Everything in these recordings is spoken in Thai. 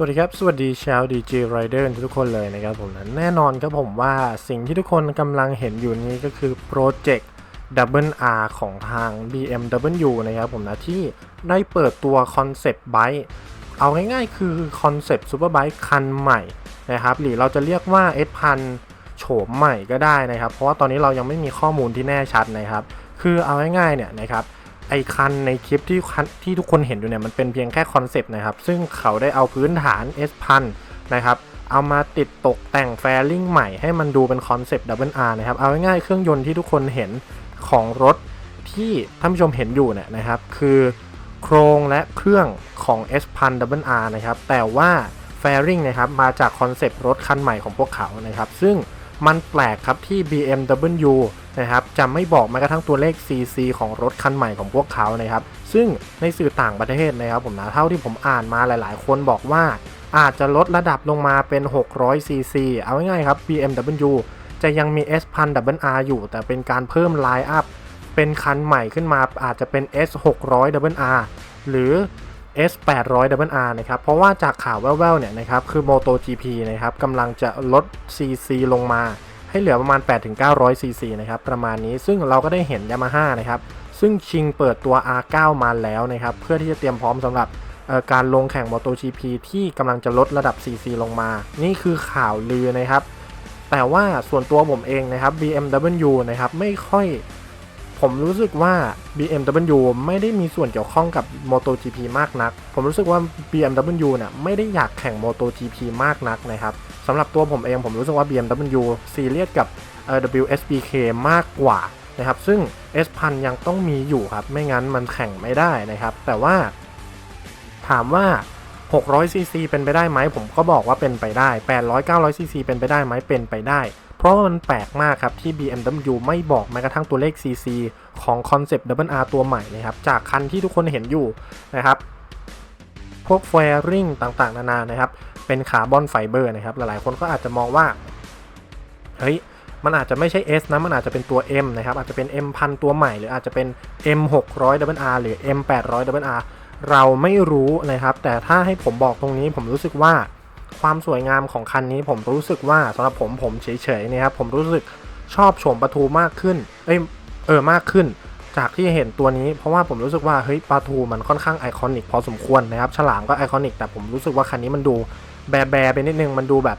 สวัสดีครับ สวัสดีชาว DJ Rider ทุกคนเลยนะครับผมนะแน่นอนครับผมว่าสิ่งที่ทุกคนกำลังเห็นอยู่นี้ก็คือโปรเจกต์ Double R ของทาง BMW นะครับผมนะที่ได้เปิดตัวคอนเซปต์ไบค์เอาง่ายๆคือคอนเซปต์ซูเปอร์ไบค์คันใหม่นะครับหรือเราจะเรียกว่า S พันโฉมใหม่ก็ได้นะครับ เพราะว่าตอนนี้เรายังไม่มีข้อมูลที่แน่ชัดนะครับ คือเอาง่ายๆเนี่ยนะครับ ไอคันในคลิปที่ที่ทุกคนเห็นอยู่เนี่ยมันเป็นเพียงแค่คอนเซปต์นะครับ ซึ่งเขาได้เอาพื้นฐาน S พันนะครับเอามาติดตกแต่งแฟริ่งใหม่ให้มันดูเป็นคอนเซปต์ Double R นะครับ เอาง่ายๆเครื่องยนต์ที่ทุกคนเห็นของรถที่ท่านผู้ชมเห็นอยู่เนี่ยนะครับ คือโครงและเครื่องของ S พัน Double R นะครับ แต่ว่าแฟริ่งนะครับมาจากคอนเซปต์รถคันใหม่ของพวกเขานะครับ ซึ่ง มันแปลกครับที่ BMW นะครับจะไม่บอกแม้กระทั่งตัวเลข CC ของรถคันใหม่ของพวกเขานะครับ ซึ่งในสื่อต่างประเทศนะครับผมนะเท่าที่ผมอ่านมาหลาย ๆ คนบอกว่า อาจจะลดระดับลงมาเป็น 600 CC เอาง่ายๆครับ BMW จะยังมี S พัน R อยู่ แต่เป็นการเพิ่มไลน์อัพเป็นคันใหม่ขึ้นมาอาจจะเป็น S 600 R หรือ S 800 WR นะครับ เพราะว่าจากข่าวแว่วๆเนี่ยนะครับ คือ MotoGP นะครับกำลังจะลด CC ลงมาให้เหลือประมาณ 8-900 cc นะครับ ประมาณนี้ ซึ่งเราก็ได้เห็น Yamaha นะครับ ซึ่งชิงเปิดตัว R9 มาแล้วนะครับ เพื่อที่จะเตรียมพร้อมสำหรับการลงแข่ง MotoGP ที่กำลังจะลดระดับ cc ลงมา นี่คือข่าวลือนะครับ แต่ว่าส่วนตัวผมเองนะครับ BMW นะครับไม่ค่อย ผมรู้สึกว่า BMW ไม่ได้มีส่วนเกี่ยวข้องกับ MotoGP มากนัก ผมรู้สึกว่า BMW เนี่ยไม่ได้อยากแข่ง MotoGP มากนักนะครับสำหรับตัวผมเองผมรู้สึกว่า BMW ซีเรียสกับ WSBK มากกว่านะครับซึ่ง S พันยังต้องมีอยู่ครับ ไม่งั้นมันแข่งไม่ได้นะครับ แต่ว่าถามว่า 600 cc เป็นไปได้ไหม ผมก็บอกว่าเป็นไปได้ 800 900 cc เป็นไปได้ไหมเป็นไปได้ เพราะมันแปลกมากครับที่ BMW ไม่บอกแม้กระทั่งตัวเลข cc ของคอนเซปต์ Double R ตัวใหม่นะครับ จากคันที่ทุกคนเห็นอยู่นะครับ พวกแฟริงต่างๆ นานานะครับ เป็นคาร์บอนไฟเบอร์นะครับ หลายๆ คนก็อาจจะมองว่า เฮ้ย มันอาจจะไม่ใช่ S นะ มันอาจจะเป็นตัว M นะครับ อาจจะเป็น M พันตัวใหม่ หรืออาจจะเป็น M 600 R หรือ M 800 R เราไม่รู้นะครับ แต่ถ้าให้ผมบอกตรงนี้ผมรู้สึกว่า ความสวยงามของคันนี้ผมรู้สึกว่าสำหรับผมผมเฉยๆนะครับผมรู้สึกชอบโฉมประตูมากขึ้น เอ้ยเออมากขึ้น จากที่เห็นตัวนี้เพราะว่าผมรู้สึกว่าเฮ้ยปลาทูมันค่อนข้างไอคอนิกพอสมควรนะครับฉลามก็ไอคอนิกแต่ผมรู้สึกว่าคันนี้มันดูแบแบไปนิดนึงมันดูแบบ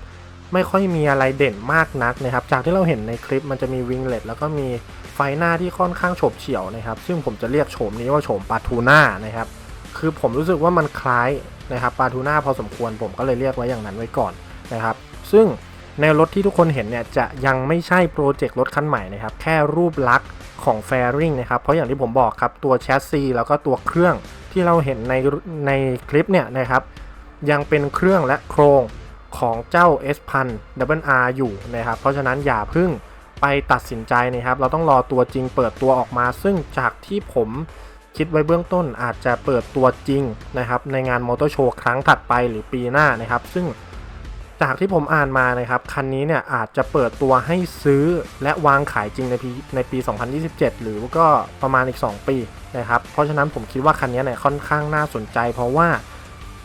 ไม่ค่อยมีอะไรเด่นมากนักนะครับ จากที่เราเห็นในคลิปมันจะมีวิงเล็ตแล้วก็มีไฟหน้าที่ค่อนข้างโฉบเฉี่ยวนะครับ ซึ่งผมจะเรียกโฉมนี้ว่าโฉมปลาทูน่านะครับ คือผมรู้สึกว่ามันคล้าย นะครับปลาทูน่าพอสมควรผมก็เลยเรียกไว้อย่างนั้นไว้ก่อนนะครับ ซึ่งในรถที่ทุกคนเห็นเนี่ยจะยังไม่ใช่โปรเจกต์รถคันใหม่นะครับ แค่รูปลักษณ์ของแฟริงนะครับ เพราะอย่างที่ผมบอกครับตัวแชสซีแล้วก็ตัวเครื่องที่เราเห็นในในคลิปเนี่ยนะครับ ยังเป็นเครื่องและโครงของเจ้า S พัน Double R อยู่นะครับ เพราะฉะนั้นอย่าพึ่งไปตัดสินใจนะครับ เราต้องรอตัวจริงเปิดตัวออกมา ซึ่งจากที่ผม คิดไว้เบื้องต้นอาจจะเปิดตัวจริงนะครับในงานมอเตอร์โชว์ครั้งถัดไปหรือปีหน้านะครับ ซึ่งจากที่ผมอ่านมานะครับคันนี้เนี่ยอาจจะเปิดตัวให้ซื้อและวางขายจริงในปีในปี 2027 หรือก็ประมาณอีก 2 ปีนะครับเพราะฉะนั้นผมคิดว่าคันนี้เนี่ยค่อนข้างน่าสนใจ เพราะว่า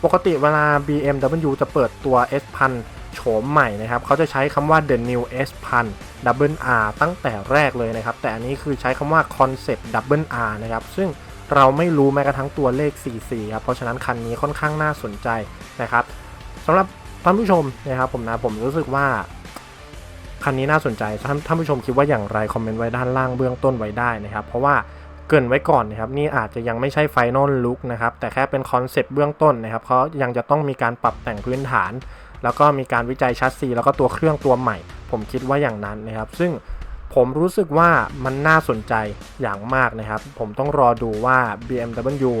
ปกติเวลา BMW จะเปิดตัว S พันโฉมใหม่นะครับเขาจะใช้คำว่า the new S พัน Double R ตั้งแต่แรกเลยนะครับ แต่อันนี้คือใช้คำว่า concept Double R นะครับ ซึ่ง เราไม่รู้แม้กระทั่งตัวเลข 44 ครับ เพราะฉะนั้นคันนี้ค่อนข้างน่าสนใจนะครับสำหรับท่านผู้ชมนะครับผมนะผมรู้สึกว่าคันนี้น่าสนใจท่านท่านผู้ชมคิดว่าอย่างไรคอมเมนต์ไว้ด้านล่างเบื้องต้นไว้ได้นะครับ เพราะว่าเกินไว้ก่อนนะครับนี่อาจจะยังไม่ใช่ไฟนอลลุคนะครับแต่แค่เป็นคอนเซปต์เบื้องต้นนะครับเขายังจะต้องมีการปรับแต่งพื้นฐาน แล้วก็มีการวิจัยชัสซีแล้วก็ตัวเครื่องตัวใหม่ ผมคิดว่าอย่างนั้นนะครับ ซึ่ง ผมรู้สึกว่ามันน่าสนใจอย่างมากนะครับ ผมต้องรอดูว่า BMW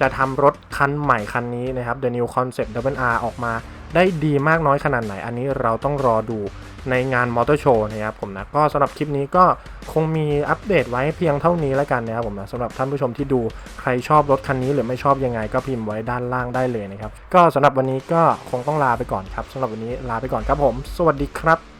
จะทำรถคันใหม่คันนี้นะครับ The New Concept Double R ออกมาได้ดีมากน้อยขนาดไหน อันนี้เราต้องรอดูในงานมอเตอร์โชว์นะครับผมนะก็สำหรับคลิปนี้ก็คงมีอัปเดตไว้เพียงเท่านี้แล้วกันนะครับผมนะสำหรับท่านผู้ชมที่ดูใครชอบรถคันนี้หรือไม่ชอบยังไง ก็พิมพ์ไว้ด้านล่างได้เลยนะครับ ก็สำหรับวันนี้ก็คงต้องลาไปก่อนครับสำหรับวันนี้ลาไปก่อนครับผม สวัสดีครับ